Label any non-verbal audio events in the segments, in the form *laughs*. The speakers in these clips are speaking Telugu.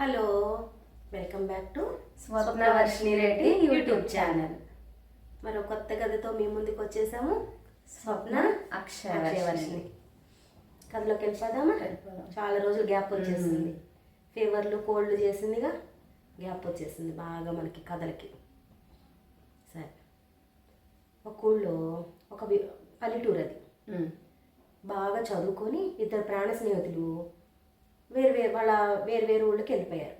Hello welcome back to Swapnavarshini Reddy YouTube channel. మరో కొత్త కథతో మీ ముందుకు వచ్చేసాము. స్వప్న అక్షయవర్షిణి. కథలోకి వెళ్ళిపోదామా? వెళ్ళిపోదాం. చాలా రోజులు గ్యాప్ వచ్చేసింది. ఫీవర్లు కోల్డ్ చేసిందిగా గ్యాప్ వచ్చేసింది బాగా మనకి కథలకి. సరే. ఒక ఊళ్ళో ఒక పల్లెటూరు అది బాగా చదువుకొని ఇద్దరు ప్రాణ స్నేహితులు వేరు వేరు వాళ్ళ వేరు వేరు ఊళ్ళకి వెళ్ళిపోయారు.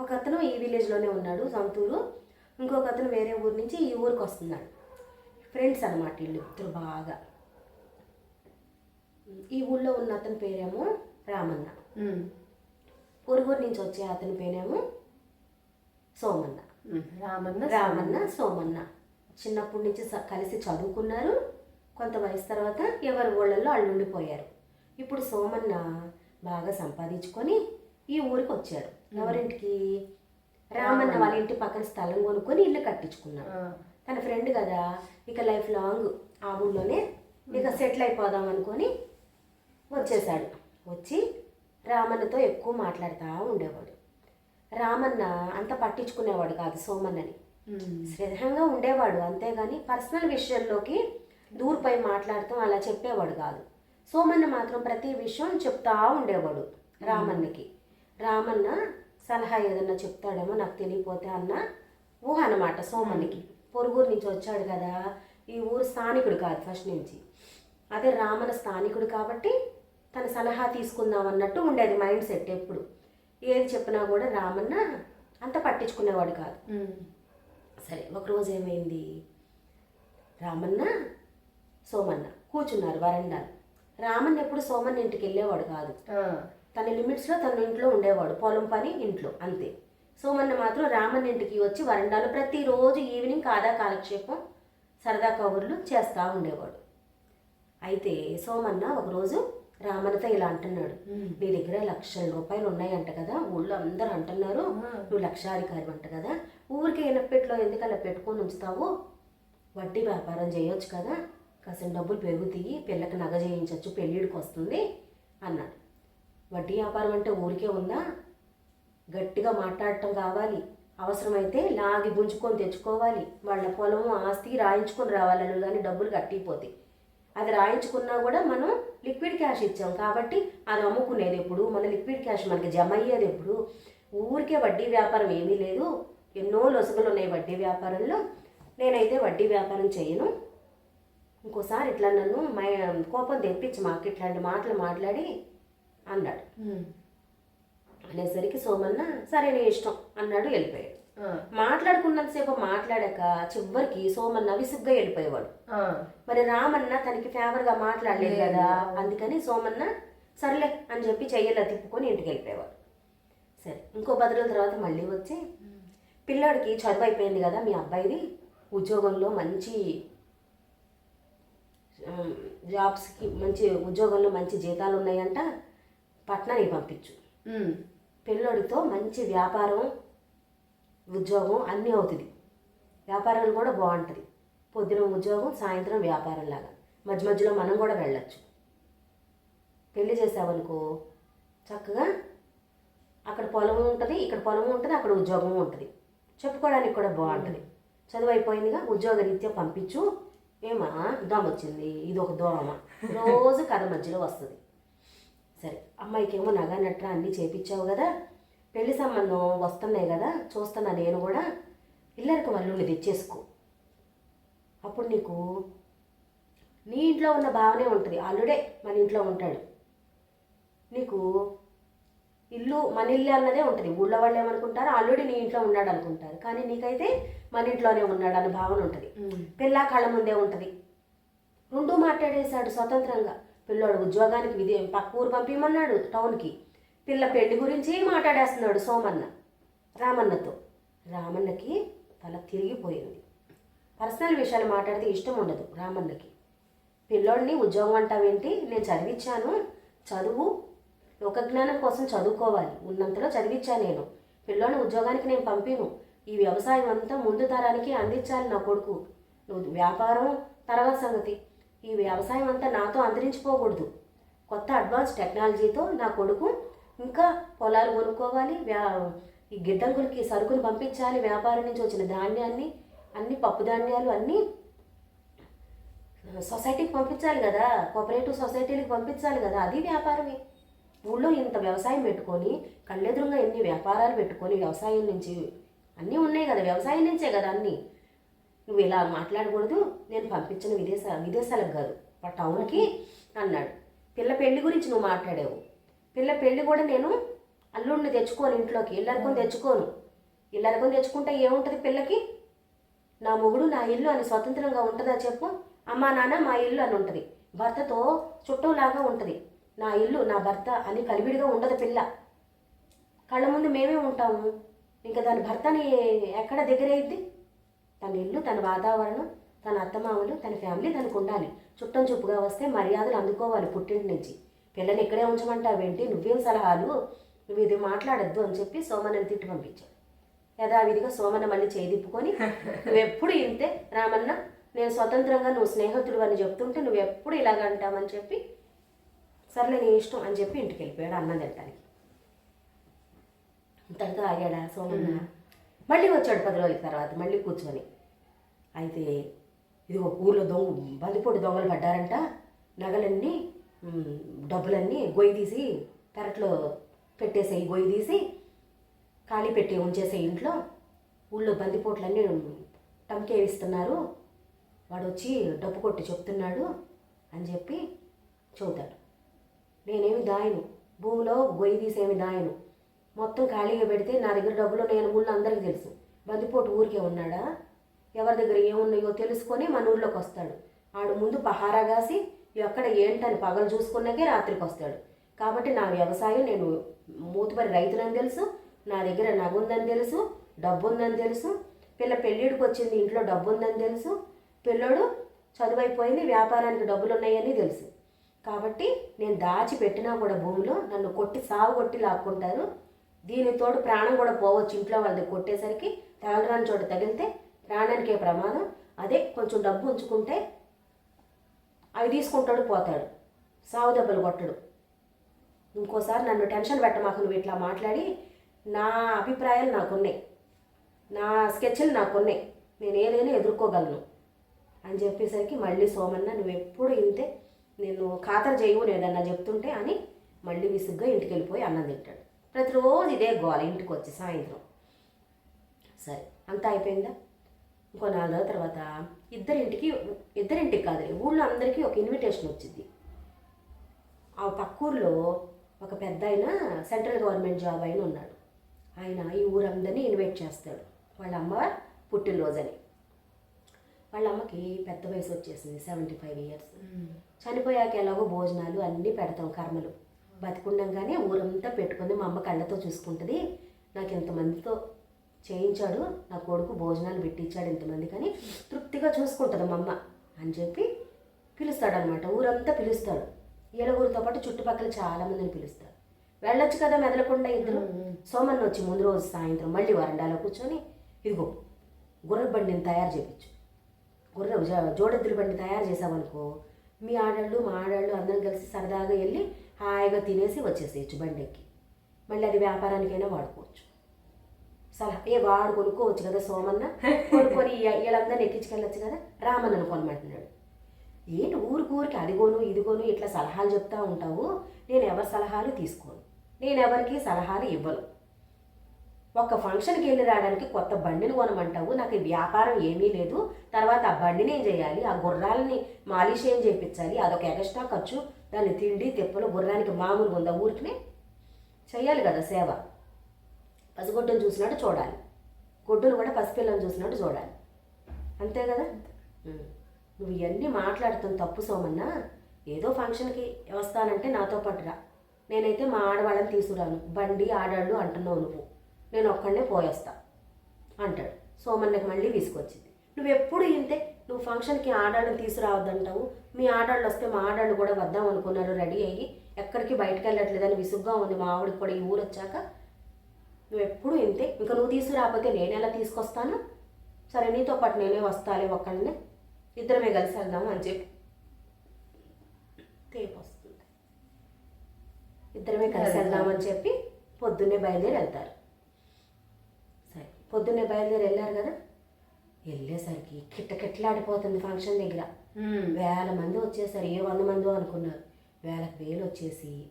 ఒక అతను ఈ విలేజ్లోనే ఉన్నాడు సొంతూరు. ఇంకొక అతను వేరే ఊరు నుంచి ఈ ఊరికి వస్తున్నాడు. ఫ్రెండ్స్ అనమాట వీళ్ళు ఇద్దరు బాగా. ఈ ఊళ్ళో ఉన్న అతని పేరేమో రామన్న. పొరుగురు నుంచి వచ్చే అతని పేరేమో సోమన్న. రామన్న రామన్న సోమన్న. చిన్నప్పటి నుంచి కలిసి చదువుకున్నారు. కొంత వయసు తర్వాత ఎవరి ఊళ్ళల్లో వాళ్ళు ఉండిపోయారు. ఇప్పుడు సోమన్న బాగా సంపాదించుకొని ఈ ఊరికి వచ్చాడు ఎవరింటికి? రామన్న. వాళ్ళ ఇంటి పక్కన స్థలం కొనుక్కొని ఇల్లు కట్టించుకున్నాడు తన ఫ్రెండ్ కదా ఇక లైఫ్ లాంగ్ ఆ ఊళ్ళోనే ఇక సెటిల్ అయిపోదాం అనుకొని వచ్చేసాడు. వచ్చి రామన్నతో ఎక్కువ మాట్లాడుతూ ఉండేవాడు. రామన్న అంత పట్టించుకునేవాడు కాదు సోమన్నని. స్నేహంగా ఉండేవాడు అంతేగాని పర్సనల్ విషయాల్లోకి దూరిపోయి మాట్లాడటం అలా చెప్పేవాడు కాదు. సోమన్న మాత్రం ప్రతి విషయం చెప్తా ఉండేవాడు రామన్నకి. రామన్న సలహా ఏదన్నా చెప్తాడేమో నాకు తెలియపోతే అన్న ఊహ అన్నమాట సోమన్నకి. పొరుగురు నుంచి వచ్చాడు కదా ఈ ఊరు స్థానికుడు కాదు ఫస్ట్ నుంచి. అదే రామన్న స్థానికుడు కాబట్టి తన సలహా తీసుకుందాం అన్నట్టు ఉండేది మైండ్ సెట్ ఎప్పుడు. ఏది చెప్పినా కూడా రామన్న అంత పట్టించుకునేవాడు కాదు. సరే ఒకరోజు ఏమైంది? రామన్న సోమన్న కూర్చున్నారు వరండాలు. రామన్న ఎప్పుడు సోమన్న ఇంటికి వెళ్ళేవాడు కాదు. తన లిమిట్స్లో తన ఇంట్లో ఉండేవాడు పొలం పని ఇంట్లో అంతే. సోమన్న మాత్రం రామన్న ఇంటికి వచ్చి వరండాలో ప్రతిరోజు ఈవినింగ్ కాదా కాలక్షేపం సరదా కబుర్లు చేస్తూ ఉండేవాడు. అయితే సోమన్న ఒకరోజు రామన్నతో ఇలా అంటున్నాడు నీ దగ్గర లక్షల రూపాయలు ఉన్నాయంట కదా ఊళ్ళో అందరూ అంటున్నారు నువ్వు లక్షాధికారి అంట కదా ఊరికి ఎనపెట్లో ఎందుకు అలా పెట్టుకొని ఉంచుతావు? వడ్డీ వ్యాపారం చేయొచ్చు కదా కాసిన డబ్బులు పెరుగుతాయి పిల్లకి నగ చేయించవచ్చు పెళ్ళిడికి వస్తుంది అన్నాడు. వడ్డీ వ్యాపారం అంటే ఊరికే ఉందా? గట్టిగా మాట్లాడటం కావాలి. అవసరమైతే లాగి గుంజుకొని తెచ్చుకోవాలి. వాళ్ళ పొలము ఆస్తి రాయించుకొని రావాలని కానీ డబ్బులు కట్టిపోతాయి అది రాయించుకున్నా కూడా మనం లిక్విడ్ క్యాష్ ఇచ్చాం కాబట్టి అది అమ్ముకునేది ఎప్పుడు? మన లిక్విడ్ క్యాష్ మనకి జమ అయ్యేది ఎప్పుడు? ఊరికే వడ్డీ వ్యాపారం ఏమీ లేదు. ఎన్నో లొసుగులు ఉన్నాయి వడ్డీ వ్యాపారంలో. నేనైతే వడ్డీ వ్యాపారం చేయను. ఇంకోసారి ఇట్లా నన్ను మై కోపం తెప్పించి మాకు ఇట్లాంటి మాటలు మాట్లాడి అన్నాడు. అనేసరికి సోమన్న సరే నీ ఇష్టం అన్నాడు వెళ్ళిపోయాడు. మాట్లాడుకున్నంతసేపు మాట్లాడాక చివరికి సోమన్న విసుగ్గా వెళ్ళిపోయేవాడు. మరి రామన్న తనకి ఫేవర్గా మాట్లాడలేదు కదా అందుకని సోమన్న సర్లే అని చెప్పి చెయ్యలా తిప్పుకొని ఇంటికి వెళ్ళిపోయేవాడు. సరే ఇంకో పది రోజుల తర్వాత మళ్ళీ వచ్చి పిల్లాడికి చదువు అయిపోయింది కదా మీ అబ్బాయిది ఉద్యోగంలో మంచి జాబ్స్కి మంచి ఉద్యోగంలో మంచి జీతాలు ఉన్నాయంట పట్నానికి పంపించు. పిల్లోడితో మంచి వ్యాపారం ఉద్యోగం అన్నీ అవుతుంది. వ్యాపారం కూడా బాగుంటుంది. పొద్దున ఉద్యోగం సాయంత్రం వ్యాపారం లాగా. మధ్య మధ్యలో మనం కూడా వెళ్ళొచ్చు. పెళ్ళి చేసావనుకో చక్కగా అక్కడ పొలం ఉంటుంది ఇక్కడ పొలం ఉంటుంది అక్కడ ఉద్యోగం ఉంటుంది. చెప్పుకోవడానికి కూడా బాగుంటుంది. చదువు అయిపోయిందిగా ఉద్యోగ రీత్యా పంపించు. ఏమా? దోమ వచ్చింది ఇది ఒక దోమ రోజు కథ మధ్యలో వస్తుంది. సరే అమ్మాయికేమో నగ నట్ర అన్నీ చేపించావు కదా? పెళ్ళి సంబంధం వస్తున్నాయి కదా? చూస్తున్నా నేను కూడా. ఇల్లరికి వల్లుని తెచ్చేసుకో. అప్పుడు నీకు నీ ఇంట్లో ఉన్న భావనే ఉంటుంది. అల్లుడే మన ఇంట్లో ఉంటాడు. నీకు ఇల్లు మన ఇల్లు అన్నదే ఉంటుంది. ఊళ్ళో వాళ్ళు ఏమనుకుంటారు? అల్లుడి నీ ఇంట్లో ఉన్నాడు అనుకుంటారు. కానీ నీకైతే మన ఇంట్లోనే ఉన్నాడు అన్న భావన ఉంటుంది. పిల్ల కళ్ళ ముందే ఉంటుంది. రెండు మాట్లాడేశాడు స్వతంత్రంగా. పిల్లోడు ఉద్యోగానికి విధి పక్క ఊరు పంపించమన్నాడు టౌన్కి. పిల్ల పెళ్ళి గురించి మాట్లాడేస్తున్నాడు సోమన్న రామన్నతో. రామన్నకి తల తిరిగిపోయింది. పర్సనల్ విషయాలు మాట్లాడితే ఇష్టం ఉండదు రామన్నకి. పిల్లోడిని ఉద్యోగం అంటావేంటి? నేను చదివించాను చదువు లోకజ్ఞానం కోసం చదువుకోవాలి. ఉన్నంతలో చదివించా నేను. పిల్లోని ఉద్యోగానికి నేను పంపిను. ఈ వ్యవసాయం అంతా ముందు తరానికి అందించాలి నా కొడుకు. నువ్వు వ్యాపారం తర్వాత సంగతి. ఈ వ్యవసాయం అంతా నాతో అంతరించిపోకూడదు. కొత్త అడ్వాన్స్ టెక్నాలజీతో నా కొడుకు ఇంకా పొలాలు కొనుక్కోవాలి వ్యా ఈ గిడ్డంగులకి సరుకులు పంపించాలి వ్యాపారం నుంచి వచ్చిన ధాన్యాన్ని అన్ని పప్పు ధాన్యాలు అన్నీ సొసైటీకి పంపించాలి కదా. కోఆపరేటివ్ సొసైటీలకు పంపించాలి కదా. అది వ్యాపారమే. ఊళ్ళో ఇంత వ్యవసాయం పెట్టుకొని కళ్ళెదురుగా ఎన్ని వ్యాపారాలు పెట్టుకొని వ్యవసాయం నుంచి అన్నీ ఉన్నాయి కదా వ్యవసాయం నుంచే కదా అన్నీ. నువ్వు ఇలా మాట్లాడకూడదు నేను పంపించిన విదేశ విదేశాలకు కాదు ఆ టౌన్కి అన్నాడు. పిల్ల పెళ్ళి గురించి నువ్వు మాట్లాడావు. పిల్ల పెళ్ళి కూడా నేను అల్లుడిని తెచ్చుకోను ఇంట్లోకి ఇల్లరకొని తెచ్చుకోను. ఇల్లరకొని తెచ్చుకుంటే ఏముంటుంది పిల్లకి? నా మొగుడు నా ఇల్లు అని స్వతంత్రంగా ఉంటుందా చెప్పు? అమ్మా నాన్న మా ఇల్లు అని ఉంటుంది. భర్తతో చుట్టంలాగా ఉంటుంది. నా ఇల్లు నా భర్త అని కలివిడిగా ఉండదు పిల్ల. కళ్ళ ముందు మేమే ఉంటాము. ఇంకా దాని భర్తని ఎక్కడ దగ్గరైద్ది? తన ఇల్లు తన వాతావరణం తన అత్తమామలు తన ఫ్యామిలీ తనకు ఉండాలి. చుట్టం చూపుగా వస్తే మర్యాదలు అందుకోవాలి పుట్టింటి నుంచి. పిల్లని ఇక్కడే ఉంచమంటావేంటి? నువ్వేం సలహాలు? నువ్వు ఇది మాట్లాడద్దు అని చెప్పి సోమన్నని తిట్టి పంపించాడు. యథావిధిగా సోమన్న మళ్ళీ చేదిప్పుకొని నువ్వెప్పుడు ఇంతే రామన్న? నేను స్వతంత్రంగా నువ్వు స్నేహితుడు అని చెప్తుంటే నువ్వెప్పుడు ఇలాగ అంటావని చెప్పి సర్లే నీ ఇష్టం అని చెప్పి ఇంటికి వెళ్ళిపోయాడు అన్నం తింటానికి ఇంతటితో ఆగాడా సోమన్న? మళ్ళీ వచ్చాడు పది రోజుల తర్వాత మళ్ళీ కూర్చొని. అయితే ఇది ఒక ఊర్లో దొంగ బందిపోటు దొంగలు పడ్డారంట. నగలన్నీ డబ్బులన్నీ గొయ్యి తీసి పెరట్లో పెట్టేసేయి గొయ్యి తీసి ఖాళీ పెట్టి ఉంచేసే ఇంట్లో. ఊళ్ళో బందిపోట్లన్నీ టంకేవిస్తున్నారు. వాడు వచ్చి డబ్బు కొట్టి చెప్తున్నాడు అని చెప్పి చెబుతాడు నేనేమి దాయను. భూమిలో గొయ్యి తీసేమి దాయను. మొత్తం ఖాళీగా పెడితే నా దగ్గర డబ్బులు నేను ఊళ్ళో అందరికీ తెలుసు. బందిపోటు ఊరికే ఉన్నాడా? ఎవరి దగ్గర ఏమున్నాయో తెలుసుకొని మన ఊర్లోకి వస్తాడు. ఆడు ముందు పహారా కాసి ఎక్కడ ఏంటని పగలు చూసుకున్నాకే రాత్రికి వస్తాడు. కాబట్టి నా వ్యవసాయం నేను మూతుపరి రైతులని తెలుసు నా దగ్గర నగుందని తెలుసు డబ్బు ఉందని తెలుసు. పిల్ల పెళ్ళిడికి వచ్చింది ఇంట్లో డబ్బు ఉందని తెలుసు. పిల్లోడు చదువైపోయింది వ్యాపారానికి డబ్బులు ఉన్నాయని తెలుసు. కాబట్టి నేను దాచి పెట్టినా కూడా భూమిలో నన్ను కొట్టి సాగు కొట్టి లాక్కుంటారు. దీనితోడు ప్రాణం కూడా పోవచ్చు ఇంట్లో వాళ్ళది కొట్టేసరికి. తగలరాని చోట తగిలితే ప్రాణానికే ప్రమాదం. అదే కొంచెం డబ్బు ఉంచుకుంటే అవి తీసుకుంటాడు పోతాడు. సాగు దెబ్బలు కొట్టడు. ఇంకోసారి నన్ను టెన్షన్ పెట్టమాకు నువ్వు ఇట్లా మాట్లాడి. నా అభిప్రాయాలు నాకున్నాయి. నా స్కెచ్లు నాకున్నాయి. నేను ఏదైనా ఎదుర్కోగలను అని చెప్పేసరికి మళ్ళీ సోమన్న నువ్వు ఎప్పుడు ఇంతే నేను ఖాతరు చేయవు నేను ఏదన్నా చెప్తుంటే అని మళ్ళీ విసుగ్గా ఇంటికి వెళ్ళిపోయి అన్నం తింటాడు. ప్రతిరోజు ఇదే గోల ఇంటికి వచ్చి సాయంత్రం. సరే అంతా అయిపోయిందా? ఇంకో నాలుగు రోజుల తర్వాత ఇద్దరింటికి ఇద్దరింటికి కాదు ఊళ్ళో అందరికీ ఒక ఇన్విటేషన్ వచ్చింది. ఆ పక్క ఊర్లో ఒక పెద్ద ఆయన సెంట్రల్ గవర్నమెంట్ జాబ్ అయిన ఉన్నాడు. ఆయన ఈ ఊరందరినీ ఇన్వైట్ చేస్తాడు. వాళ్ళ అమ్మ పుట్టినరోజని. వాళ్ళ అమ్మకి పెద్ద వయసు వచ్చేసింది సెవెంటీ ఫైవ్ ఇయర్స్ చనిపోయాక ఎలాగో భోజనాలు అన్నీ పెడతాం కర్మలు. బతికుండగానే ఊరంతా పెట్టుకుంది మా అమ్మ కళ్ళతో చూసుకుంటుంది. నాకు ఇంతమందితో చేయించాడు నా కొడుకు భోజనాలు పెట్టించాడు ఇంతమంది కానీ తృప్తిగా చూసుకుంటుంది మా అమ్మ అని చెప్పి పిలుస్తాడనమాట. ఊరంతా పిలుస్తాడు ఏలగూరుతో పాటు చుట్టుపక్కల చాలా మందిని పిలుస్తాడు వెళ్ళొచ్చు కదా మెదలకుండా ఇద్దరు. సోమన్న వచ్చి ముందు రోజు సాయంత్రం మళ్ళీ వరండాలో కూర్చొని ఇదిగో గుర్ర బండిని తయారు చేయించు గుర్ర జోడెద్దుల బండి తయారు చేసామనుకో మీ ఆడళ్ళు మా ఆడళ్ళు అందరం కలిసి సరదాగా వెళ్ళి హాయిగా తినేసి వచ్చేసేయచ్చు బండి ఎక్కి మళ్ళీ అది వ్యాపారానికైనా వాడుకోవచ్చు. సలహా ఏ వాడు కొనుక్కోవచ్చు కదా సోమన్న? *laughs* కొనుక్కొని వీళ్ళందరినీ ఎక్కించుకెళ్ళచ్చు కదా? రామన్నను కొనమంటున్నాడు. ఏంటి ఊరికి ఊరికి అదిగోను ఇదిగోను ఇట్లా సలహాలు చెప్తా ఉంటావు? నేను ఎవరి సలహాలు తీసుకోను. నేను ఎవరికి సలహాలు ఇవ్వను. ఒక ఫంక్షన్కి వెళ్ళి రావడానికి కొత్త బండిని కొనమంటావు నాకు ఈ వ్యాపారం ఏమీ లేదు. తర్వాత ఆ బండిని ఏం చేయాలి? ఆ గుర్రాలని మాలిష్ ఏం చేయించాలి అదొక ఎక్స్ట్రా ఖర్చు. దాన్ని తిండి తెప్పలు గుర్రానికి మామూలుగా ఉందా ఊరికినే? చెయ్యాలి కదా సేవ. పసిగొడ్డును చూసినట్టు చూడాలి. గొడ్డును కూడా పసిపిల్లని చూసినట్టు చూడాలి. అంతే కదా. నువ్వు ఇవన్నీ మాట్లాడుతున్న తప్పు సోమన్నా. ఏదో ఫంక్షన్కి వస్తానంటే నాతో పాటు రా నేనైతే మా ఆడవాళ్ళని తీసుకురాను. బండి ఆడాళ్ళు అంటున్నావు నువ్వు. నేను ఒక్కడనే పోయేస్తా అంటాడు. సోమన్నకి మళ్ళీ విసుకొచ్చింది నువ్వు ఎప్పుడు ఇంతే? నువ్వు ఫంక్షన్కి ఆడాళ్ళని తీసుకురావద్దంటావు. మీ ఆడాళ్ళు వస్తే మా ఆడాళ్ళు కూడా వద్దాం అనుకున్నారు రెడీ అయ్యి. ఎక్కడికి బయటకు వెళ్ళట్లేదని విసుగ్గా ఉంది మా ఆవిడకి కూడా ఈ ఊరు వచ్చాక నువ్వు ఎప్పుడు ఇంతే? ఇంకా నువ్వు తీసుకురాకపోతే నేను ఎలా తీసుకొస్తాను? సరే నీతో పాటు నేనే వస్తాలే ఒక్కళ్ళని ఇద్దరమే కలిసి వెళ్దాము అని చెప్పి తేపు వస్తుంది. ఇద్దరమే కలిసి వెళ్దామని చెప్పి పొద్దున్నే బయలుదేరి వెళ్తారు. పొద్దున్నే బయలుదేరి వెళ్ళారు కదా? వెళ్ళేసరికి కిట్ట కిట్టలాడిపోతుంది ఫంక్షన్ దగ్గర. వేల మంది వచ్చేసారు. ఏ వంద మందో అనుకున్నారు. వేలకు వేలు వచ్చేసి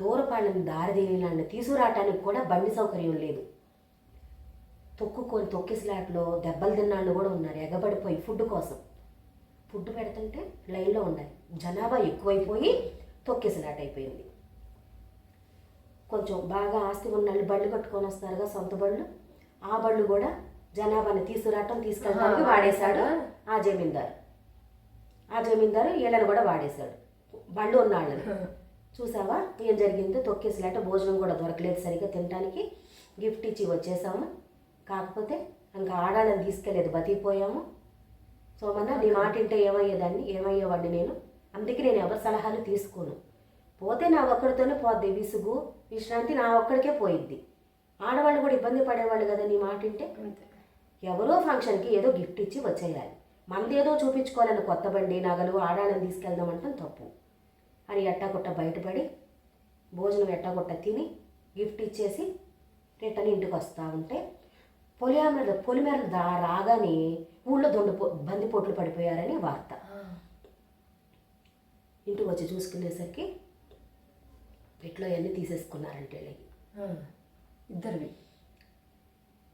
దూరపాళ్ళని దారి తీయాలని తీసుకురావటానికి కూడా బండి సౌకర్యం లేదు. తొక్కుకొని తొక్కిసలాట్లో దెబ్బలు తిన్నాళ్ళు కూడా ఉన్నారు. ఎగబడిపోయి ఫుడ్ కోసం. ఫుడ్ పెడుతుంటే లైన్లో ఉండాలి. జనాభా ఎక్కువైపోయి తొక్కిసలాట అయిపోయింది. కొంచెం బాగా ఆస్తి ఉన్న వాళ్ళు బళ్ళు కట్టుకొని వస్తారుగా సొంత బళ్ళు ఆ బళ్ళు కూడా జనాభాని తీసుకురావటం తీసుకెళ్ళడానికి వాడేశాడు? ఆ. జమీందారు. ఆ జమీందారు వీళ్ళని కూడా వాడేశాడు. బళ్ళు ఉన్నాళ్ళని చూసావా? ఏం జరిగిందో? తొక్కేసలాట భోజనం కూడా దొరకలేదు సరిగ్గా తినడానికి గిఫ్ట్ ఇచ్చి వచ్చేసాము. కాకపోతే ఇంకా ఆడాలని తీసుకెళ్ళలేదు బతికిపోయాము. సోమన్న నీ మాట వింటే ఏమయ్యేదాన్ని? ఏమయ్యేవాడిని నేను? అందుకే నేను ఎవరి సలహాలు తీసుకోను. పోతే నా ఒక్కడితోనే పోద్ది విసుగు విశ్రాంతి నా ఒక్కడికే పోయిద్ది. ఆడవాళ్ళు కూడా ఇబ్బంది పడేవాళ్ళు కదా నీ మాట అంతే. ఎవరో ఫంక్షన్కి ఏదో గిఫ్ట్ ఇచ్చి వచ్చేయాలి. మనదేదో చూపించుకోవాలని కొత్త బండి నగలు ఆడాలని తీసుకెళ్దాం అంటాం తప్పు. అని ఎట్టాకొట్ట బయటపడి భోజనం ఎట్టాకొట్ట తిని గిఫ్ట్ ఇచ్చేసి రిటర్న్ ఇంటికి వస్తూ ఉంటే పొలిమేర పొలిమేర దా రాగానే ఊళ్ళో దొండు బందిపోట్లు పడిపోయారని వార్త. ఇంటికి వచ్చి చూసుకునేసరికి పెట్లో అవన్నీ తీసేసుకున్నారంటే ఇద్దరిని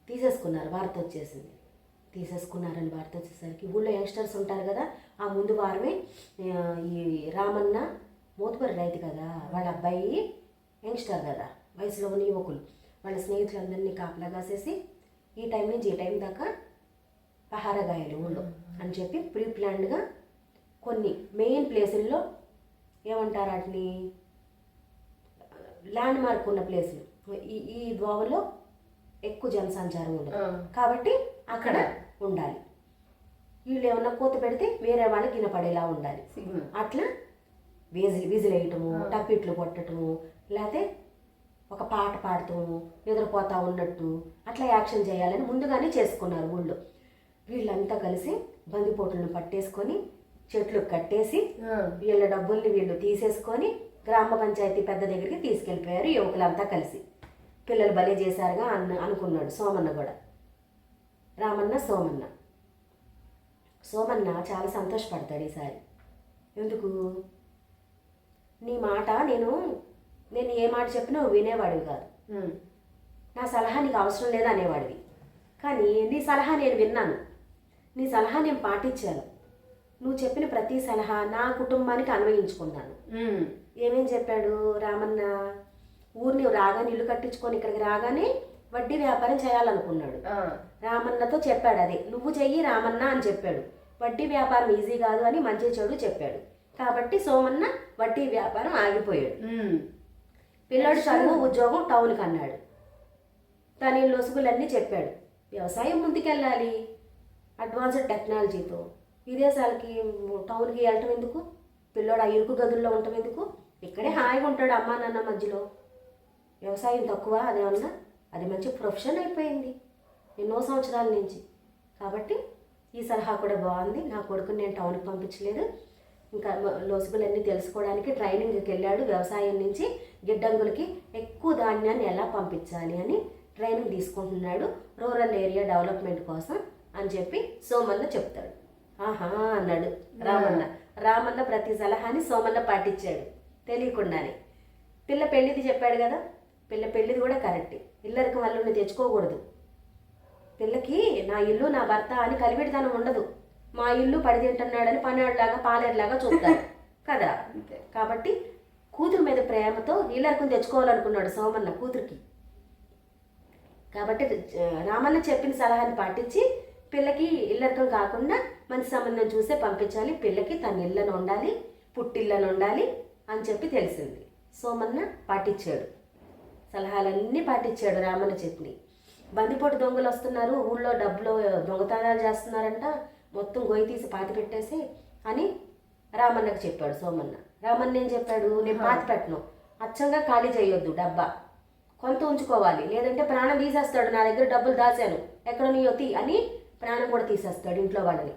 తీసేసుకున్నారు వార్త వచ్చేసింది. తీసేసుకున్నారని వార్త వచ్చేసరికి ఊళ్ళో యంగ్స్టర్స్ ఉంటారు కదా ఆ ముందు వారమే ఈ రామన్న మోతుబరి రైతు కదా వాళ్ళ అబ్బాయి యంగ్స్టర్ కదా వయసులో ఉన్న యువకులు. వాళ్ళ స్నేహితులందరినీ కాపలా కాసేసి ఈ టైం నుంచి ఈ టైం దాకా పహారగాయలు ఊళ్ళో అని చెప్పి ప్రీ ప్లాన్డ్గా కొన్ని మెయిన్ ప్లేసుల్లో ఏమంటారు వాటిని? ల్యాండ్ మార్క్ ఉన్న ప్లేసులు ఈ ఈ దోవలో ఎక్కువ జనసంచారం ఉండదు. కాబట్టి అక్కడ ఉండాలి. వీళ్ళు ఏమన్నా కోత పెడితే వేరే వాళ్ళకి వినపడేలా ఉండాలి. అట్లా విజిల్ విజిల్ వేయటము టప్పిట్లు కొట్టటము లేకపోతే ఒక పాట పాడటము నిద్రపోతా ఉన్నట్టు అట్లా యాక్షన్ చేయాలని ముందుగానే చేసుకున్నారు ఊళ్ళో. వీళ్ళంతా కలిసి బందిపోట్లను పట్టేసుకొని చెట్లు కట్టేసి వీళ్ళ డబ్బుల్ని వీళ్ళు తీసేసుకొని గ్రామ పంచాయతీ పెద్ద దగ్గరికి తీసుకెళ్ళిపోయారు యువకులంతా కలిసి. పిల్లలు బలి చేశారుగా అన్న అనుకున్నాడు సోమన్న కూడా. రామన్న సోమన్న. సోమన్న చాలా సంతోషపడతాడు ఈసారి. ఎందుకు? నీ మాట నేను నేను ఏ మాట చెప్పినా వినేవాడివి కాదు. నా సలహా నీకు అవసరం లేదు అనేవాడివి. కానీ నీ సలహా నేను విన్నాను. నీ సలహా నేను పాటించాను. నువ్వు చెప్పిన ప్రతి సలహా నా కుటుంబానికి అన్వయించుకున్నాను. ఏమేం చెప్పాడు రామన్న? ఊరిని రాగానే ఇల్లు కట్టించుకొని ఇక్కడికి రాగానే వడ్డీ వ్యాపారం చేయాలనుకున్నాడు. రామన్నతో చెప్పాడు అదే నువ్వు చెయ్యి రామన్న అని చెప్పాడు. వడ్డీ వ్యాపారం ఈజీ కాదు అని మంచి చెడు చెప్పాడు. కాబట్టి సోమన్న వడ్డీ వ్యాపారం ఆగిపోయాడు. పిల్లాడు చదువు ఉద్యోగం టౌన్కి అన్నాడు. తన లొసుగులన్నీ చెప్పాడు. వ్యవసాయం ముందుకెళ్ళాలి. అడ్వాన్స్డ్ టెక్నాలజీతో. విదేశాలకి టౌన్కి వెళ్ళటం ఎందుకు? పిల్లోడు ఆ ఇరుకు గదుల్లో ఉండటం ఎందుకు? ఇక్కడే హాయిగా ఉంటాడు అమ్మా నాన్న మధ్యలో. వ్యవసాయం తక్కువ అదేమన్నా? అది మంచి ప్రొఫెషన్ అయిపోయింది. ఎన్నో సంవత్సరాల నుంచి. కాబట్టి ఈ సలహా కూడా బాగుంది. నా కొడుకుని నేను టౌన్కి పంపించలేదు. ఇంకా లోసుగులన్నీ తెలుసుకోవడానికి ట్రైనింగ్కి వెళ్ళాడు. వ్యవసాయం నుంచి గిడ్డంగులకి ఎక్కువ ధాన్యాన్ని ఎలా పంపించాలి అని ట్రైనింగ్ తీసుకుంటున్నాడు. రూరల్ ఏరియా డెవలప్మెంట్ కోసం అని చెప్పి సోమన్న చెప్తాడు. ఆహా అన్నాడు రామన్న. రామన్న ప్రతి సలహాని సోమన్న పాటించాడు. తెలియకుండానే. పిల్ల పెళ్ళిది చెప్పాడు కదా. పిల్ల పెళ్ళిది కూడా కరెక్ట్. ఇల్లరికి వాళ్ళని తెచ్చుకోకూడదు. పిల్లకి నా ఇల్లు నా భర్త అని కలివిడితనం ఉండదు. మా ఇల్లు పడి తింటున్నాడని పనివాడిలాగా పాలేరులాగా చూస్తారు. *laughs* కదా. కాబట్టి కూతురు మీద ప్రేమతో ఇల్లరికం తెచ్చుకోవాలనుకున్నాడు సోమన్న కూతురికి. కాబట్టి రామన్న చెప్పిన సలహాని పాటించి పిల్లకి ఇల్లరికం కాకుండా మంచి సంబంధం చూసే పంపించాలి. పిల్లకి తన ఇళ్ళను ఉండాలి పుట్టిళ్ళను ఉండాలి అని చెప్పి తెలిసింది. సోమన్న పాటించాడు. సలహాలన్నీ పాటించాడు రామన్న చెప్పి బందిపోటు దొంగలు వస్తున్నారు ఊళ్ళో డబ్బులు దొంగతనాలు చేస్తున్నారంట మొత్తం గొయ్యి తీసి పాతి పెట్టేసి అని రామన్నకు చెప్పాడు సోమన్న. రామన్న ఏం చెప్పాడు? నేను పాతి పెట్టను అచ్చంగా ఖాళీ చేయొద్దు డబ్బా. కొంత ఉంచుకోవాలి లేదంటే ప్రాణం తీసేస్తాడు నా దగ్గర డబ్బులు దాచాను ఎక్కడ నీ యొత్తి అని ప్రాణం కూడా తీసేస్తాడు ఇంట్లో వాళ్ళని.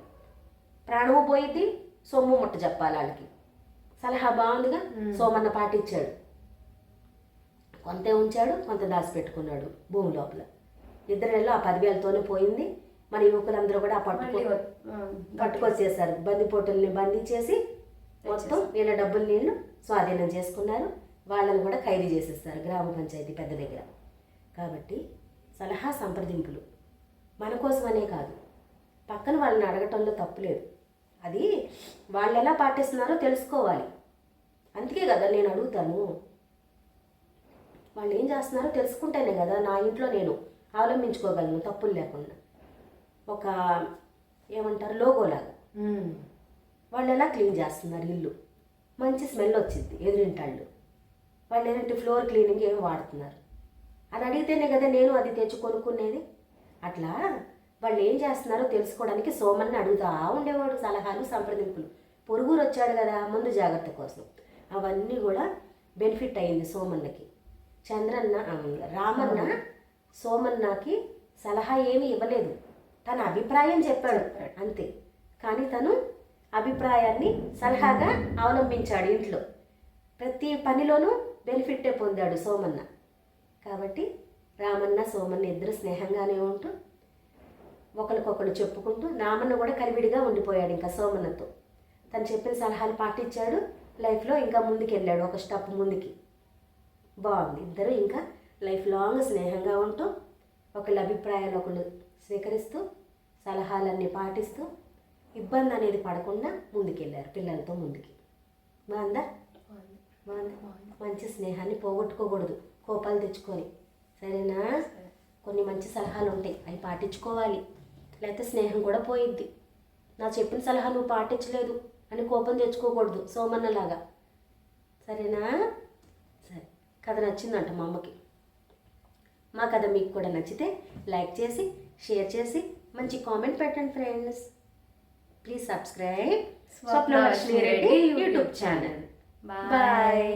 ప్రాణము పోయిద్ది సొమ్ము ముట్ట చెప్పాలి వాళ్ళకి. సలహా బాగుందిగా సోమన్న పాటించాడు. కొంత ఉంచాడు కొంత దాచిపెట్టుకున్నాడు భూమి లోపల. ఇద్దరిలో ఆ పదివేలతోనే పోయింది. మన యువకులందరూ కూడా ఆ పట్టుకో పట్టుకొచ్చేసారు. బందిపోటుల్ని బంధించేసి మొత్తం వీళ్ళ డబ్బులు నీళ్ళు స్వాధీనం చేసుకున్నారు. వాళ్ళని కూడా ఖైదీ చేసేస్తారు గ్రామ పంచాయతీ పెద్ద దగ్గర. కాబట్టి సలహా సంప్రదింపులు మన కోసమనే కాదు. పక్కన వాళ్ళని అడగటంలో తప్పులేదు అది వాళ్ళు ఎలా పాటిస్తున్నారో తెలుసుకోవాలి. అందుకే కదా నేను అడుగుతాను. వాళ్ళు ఏం చేస్తున్నారో తెలుసుకుంటేనే కదా నా ఇంట్లో నేను అవలంబించుకోగలను తప్పులు లేకుండా. ఒక ఏమంటారు లోగోలాగా. వాళ్ళు ఎలా క్లీన్ చేస్తున్నారు ఇల్లు? మంచి స్మెల్ వచ్చింది ఎదురింటాళ్ళు. వాళ్ళు ఏంటంటే ఫ్లోర్ క్లీనింగ్ ఏమి వాడుతున్నారు? అని అడిగితేనే కదా నేను అది తెచ్చి కొనుక్కునేది. అట్లా వాళ్ళు ఏం చేస్తున్నారో తెలుసుకోవడానికి సోమన్ని అడుగుతా ఉండేవాడు సలహాలు సంప్రదింపులు. పొరుగురు వచ్చాడు కదా ముందు జాగ్రత్త కోసం. అవన్నీ కూడా బెనిఫిట్ అయింది సోమన్నకి. చంద్రన్న రామన్న సోమన్నకి సలహా ఏమీ ఇవ్వలేదు. తన అభిప్రాయం చెప్పాడు. అంతే. కానీ తను అభిప్రాయాన్ని సలహాగా అవలంబించాడు ఇంట్లో. ప్రతి పనిలోనూ బెనిఫిట్టే పొందాడు సోమన్న. కాబట్టి రామన్న సోమన్న ఇద్దరు స్నేహంగానే ఉంటూ ఒకరికొకరు చెప్పుకుంటూ రామన్న కూడా కలివిడిగా ఉండిపోయాడు ఇంకా సోమన్నతో. తను చెప్పిన సలహాలు పాటించాడు. లైఫ్లో ఇంకా ముందుకు వెళ్ళాడు ఒక స్టెప్ ముందుకి. బాగుంది. ఇద్దరు ఇంకా లైఫ్ లాంగ్ స్నేహంగా ఉంటూ ఒకళ్ళ అభిప్రాయాలు ఒకళ్ళు స్వీకరిస్తూ సలహాలన్నీ పాటిస్తూ ఇబ్బంది అనేది పడకుండా ముందుకెళ్ళారు పిల్లలతో ముందుకి. బాగుందా? బాగుంది. మంచి స్నేహాన్ని పోగొట్టుకోకూడదు. కోపాలు తెచ్చుకొని. సరేనా? కొన్ని మంచి సలహాలు ఉంటాయి. అవి పాటించుకోవాలి. లేకపోతే స్నేహం కూడా పోయిద్ది. నా చెప్పిన సలహా నువ్వు పాటించలేదు అని కోపం తెచ్చుకోకూడదు సోమన్నలాగా. సరేనా? సరే కథ నచ్చిందంట మా అమ్మకి. మా కథ మీకు కూడా నచ్చితే లైక్ చేసి షేర్ చేసి మంచి కామెంట్ పెట్టండి friends. Please subscribe. Swapna Lakshmi Reddy YouTube channel. Bye.